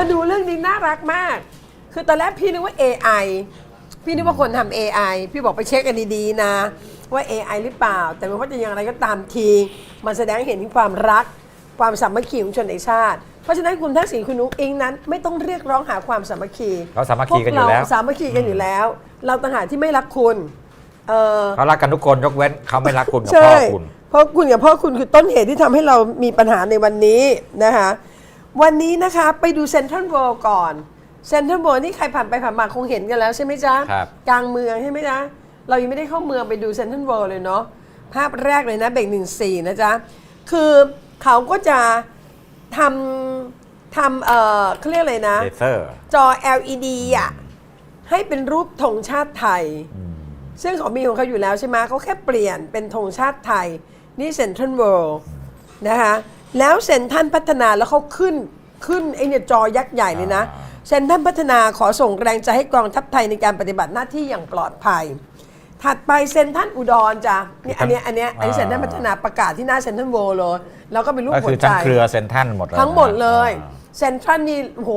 มาดูเรื่องนี้น่ารักมาก คือตอนแรกพี่นึกว่า AI พี่นึกว่าคนทำ AI พี่บอกไปเช็คกันดีๆนะ ว่า AI หรือเปล่า แต่ไม่ว่าจะอย่างไรก็ตามทีมันแสดงให้เห็นถึงความรัก ความสามัคคีของชนในชาติ เพราะฉะนั้นคุณทักษิณคุณนุ้งอิงนั้น ไม่ต้องเรียกร้องหาความสามัคคีเขาสามัคคีกันอยู่แล้วพวเราสามัคคีกันอยู่แล้ว เราต่างหากที่ไม่รักคุณเออ เขารักกันทุกคนยกเว้นเขาไม่รักคุณกับใช่พ่อคุณ เพราะคุณกับพ่อคุณคือต้นเหตุที่ทำให้เรามีปัญหาในวันนี้นะคะ วันนี้นะคะไปดูเซ็นทรัลเวิลด์ก่อนเซ็นทรัลเวิลด์นี่ใครผ่านไปผ่านมาคงเห็นกันแล้วใช่ไหมจ๊ะ ครับ กลางเมืองใช่ไหมจ๊ะ เรายังไม่ได้เข้าเมืองไปดูเซ็นทรัลเวิลด์เลยเนาะภาพแรกเลยนะเบรกหนึ่งสี่นะจ๊ะ คือเขาก็จะทำทำเอ่อเขาเรียกอะไรนะ เลเซอร์จอ LED อะให้เป็นรูปธงชาติไทย ซึ่งเขามีของเขาอยู่แล้วใช่ไหมเขาแค่เปลี่ยนเป็นธงชาติไทย นี่เซ็นทรัลเวิลด์นะคะ แล้วเซ็นทรัลพัฒนาแล้วเขาขึ้นขึ้นไอเนี่ยจอยักษ์ใหญ่เลยนะอ่าเซ็นทรัลพัฒนาขอส่งแรงใจให้กองทัพไทยในการปฏิบัติหน้าที่อย่างปลอดภัย ถัดไปเซ็นทรัลอุดรจ้ะนี่อันเนี้ยอันเนี้ยอันนี้เซ็นทรัลพัฒนาประกาศที่หน้าเซ็นทรัลเวิลด์เลยแล้วก็เป็นรูปก็หัคืวอใจ ทั้งเครือเซนทรันหมดเลยทั้งหมดเลยอ่า เซ็นทรัลนี่โห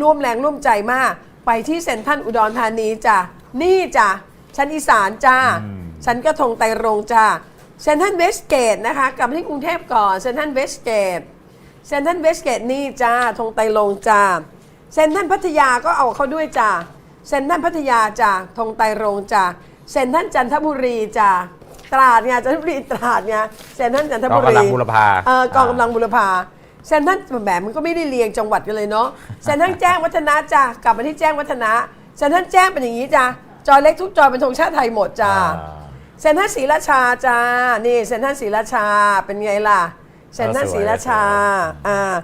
ร่วมแรงร่วมใจมาก ไปที่เซ็นทรัลอุดรธานีจ้ะนี่จ้ะชั้นอีสานจ้าชั้นกระทงไตรรงจ้า เซ็นทรัลเวสเกตนะคะ กลับมาที่กรุงเทพก่อนเซ็นทรัลเวสเกตเซ็นทรัลเวสเกตนี่จ้าธงไตรรงจ้าเซ็นทรัลพัทยาก็เอาเขาด้วยจ้าเซ็นทรัลพัทยาจ้าธงไตรรงจ้าเซ็นทรัลจันทบุรีจ้าตราดเนี่ยจันทบุรีตราดเนี่ยเซ็นทรัลจันทกบุองรีกำลังบุรพาเออกองกำลังบุรพาเซนทรันแหมมันก็ไม่ได้เรียงจังหวัดกันเลยเนาะเซนทรันแจ้งวัฒนะจ้ะกลับมาที่แจ้งวัฒนะเซนทรันแจ้งเป็นอย่างนี้จ้ะจอเล็กทุกจอเป็นธงชาติไทยหมดจ้ะอ่า เซนทรันศรีราชาจ้า นี่เซนทรันศรีราชาเป็นไงล่ะ เซนทรันศรีราชา อ่า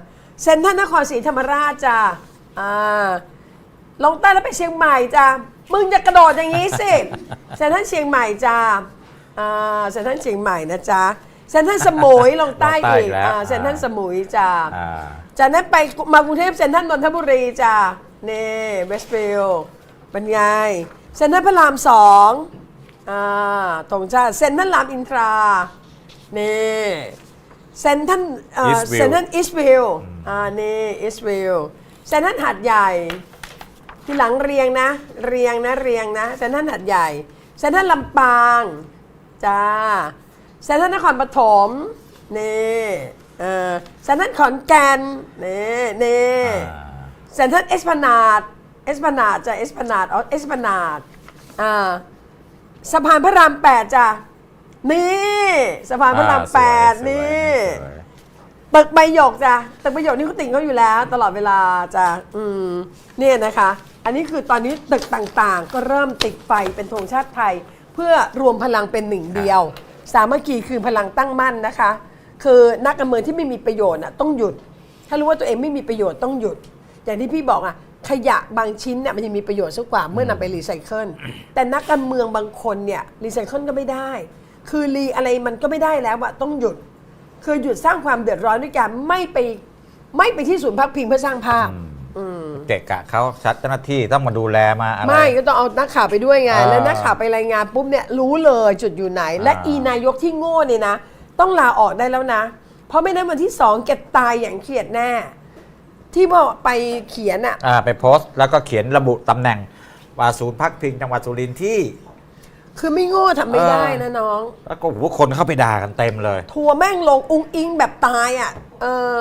เซนทรันนครศรีธรรมราชจ้ะอ่า ลงใต้แล้วไปเชียงใหม่จ้ะมึงจะกระโดดอย่างนี้สิ เซนทรันเชียงใหม่จ้ะอ่า เซนทรันเชียงใหม่นะจ๊ะเซนทรันสมุยลงใต้ลงใต้อีอีกกแล้วอ่า เซนทรันสมุยจ้ะอ่าจากนั้นไปมากรุงเทพเซ็นทรัลนนทบุรีจ้ะนี่เวสต์ฟิลด์เป็นไง เซ็นทรัลพระรามสอง อ่าธงชาติเซ็นทรัลรามอินทรา นี่เซ็นทรัลเอ่อ Eastview เซ็นทรัลอีสต์วิลอ่านี่อีสต์วิลเซ็นทรัลหาดใหญ่ ทีหลังเรียงนะ เรียงนะเรียงนะเซ็นทรัลหัดใหญ่เซ็นทรัลลำปางจ้าเซ็นทรัลนครปฐมนี่เออเซ็นทรัลขอนแก่นนี่นี่อ่า เซ็นทรัลเอสพนาดเอสพนาดจ้ะเอสพนาดอ๋อเอสพนาดอ่า สะพานพระรามแปดจ้ะนี่สะพานพระรามแปดสวยนี่ สวยตึกใบหยกจ้ะตึกใบหยกนี่เขาติ่งเขาอยู่แล้ว ตลอดเวลาจ้ะอืมเนี่ยนะคะ อันนี้คือตอนนี้ตึกต่างๆ ก็เริ่มติดไฟเป็นธงชาติไทย เพื่อรวมพลังเป็นหนึ่งเดียว สามัคคีคือพลังตั้งมั่นนะคะ คือนักการเมืองที่ไม่มีประโยชน์น่ะต้องหยุด ถ้ารู้ว่าตัวเองไม่มีประโยชน์ต้องหยุด อย่างที่พี่บอกอะ ขยะบางชิ้นเนี่ยมันยังมีประโยชน์สักกว่าเมื่อนำไปรีไซเคิลแต่นักการเมืองบางคนเนี่ยรีไซเคิลก็ไม่ได้ คือรีอะไรมันก็ไม่ได้แล้วอะต้องหยุด คือหยุดสร้างความเดือดร้อนด้วยการไม่ไปไม่ไปที่ศูนย์พักพิงเพื่อสร้างภาพอืม เกะกะเขาชัดเจ้าหน้าที่ต้องมาดูแลมาอะไร ไม่ก็ต้องเอานักข่าวไปด้วยไงอ่าแล้วนักข่าวไปรายงานปุ๊บเนี่ยรู้เลยจุดอยู่ไหน และอ่า อีนายกที่โง่เนี่ยนะ ต้องลาออกได้แล้วนะ เพราะไม่นั้นวันที่สองแกตายอย่างเขียดแน่ ที่บอกไปเขียนอะ อ่าไปโพสต์แล้วก็เขียนระบุตำแหน่งว่าศูนย์พักพิงจังหวัดสุรินทร์ที่ คือไม่โง่ทำไม่ได้เออนะน้อง แล้วก็โอ้โหคนเข้าไปด่ากันเต็มเลย ทัวร์แม่งลงอุงอิงแบบตายอะ เออ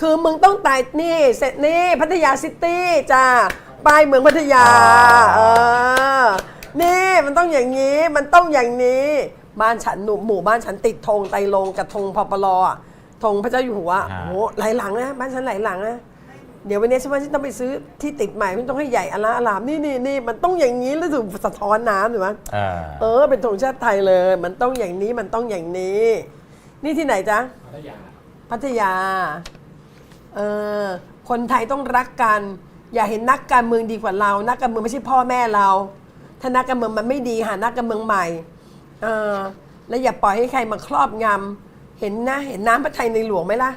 คือมึงต้องตายนี่เสร็จนี่พัทยาซิตี้จ้าป้ายเมืองพัทยา เออ นี่มันต้องอย่างนี้ มันต้องอย่างนี้ บ้านฉันหนูหมู่บ้านฉันติดธงไตรลงกับธงพปลอะธงพระเจ้าอยู่หัวอ่า โอ้โหหลายหลังนะ บ้านฉันหลายหลังนะ เดี๋ยววันนี้ฉันว่าฉันต้องไปซื้อที่ติดใหม่ฉันต้องให้ใหญ่อลาอลามนี่นี่นี่มันต้องอย่างนี้แล้วถึงสะท้อนน้ำถูกไหมอ่าเออ เป็นธงชาติไทยเลย มันต้องอย่างนี้มันต้องอย่างนี้ นี่ที่ไหนจ๊ะพัทยาพัทยาเออคนไทยต้องรักกัน อย่าเห็นนักการเมืองดีกว่าเรา นักการเมืองไม่ใช่พ่อแม่เรา ถ้านักการเมืองมันไม่ดีหานักการเมืองใหม่เออแล้วอย่าปล่อยให้ใครมาครอบงำเห็นนะเห็นน้ำพระทัยในหลวงไหมล่ะ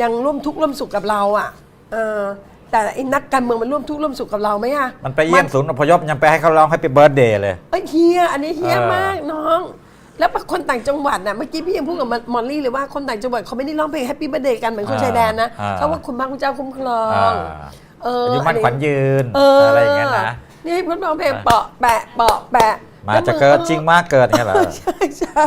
ยังร่วมทุกข์ร่วมสุขกับเราอะ เออแต่ไอ้นักการเมืองมันร่วมทุกข์ร่วมสุขกับเราไหมอะมันไปเยี่ยมศูนย์อพยพยังไปให้เขาร้องให้ไปเบิร์ดเดย์เลย เอ้ยเฮียอันนี้เฮียเออ มากน้องคแล้วคนต่างจังหวัดน่ะเมื่อกี้พี่ยังพูดกับมอลลี่เลยว่าคนต่างจังหวัดเขาไม่ได้ร้องเพลงแฮปปี้เบ t ร์ a เดย์กันเหมือนคนอ่าชายแดนนะอ่า เขาว่าคุณพระคุณเจ้าคุ้มครองอ่าเอออายุมั่นขวัญยืนเอออะไรอย่างเงี้ยนะ นี่ให้เพื่อนร้องเพลงเปาะแปะเปาะแปะมาจะเกิดจริงมากเกิดเนี่ยเหรอ ใช่ใช่